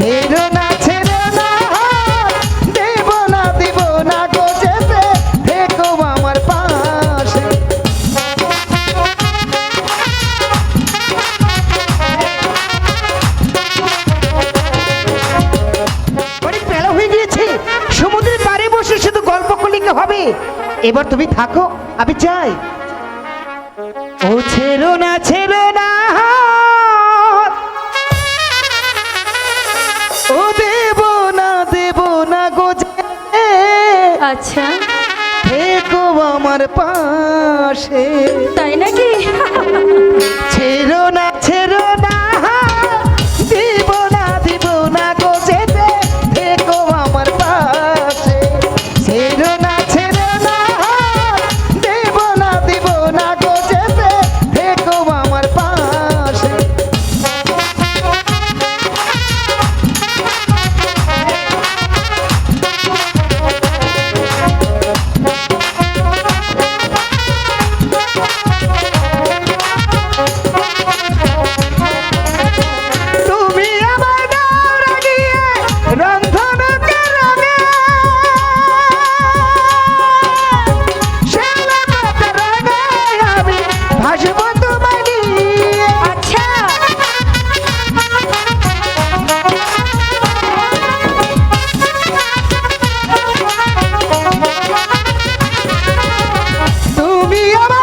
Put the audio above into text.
না না না না হয়ে গিয়েছে। সমুদ্রের পাড়ে বসে শুধু গল্প হবে? এবার তুমি থাকো, আমি চাই ও ছেড়ো না ছেড়ো না আচ্ছা। থেকো আমার পাশে। তাই নাকি? ছেড়ো না ছেড়ো না। তুমি আমার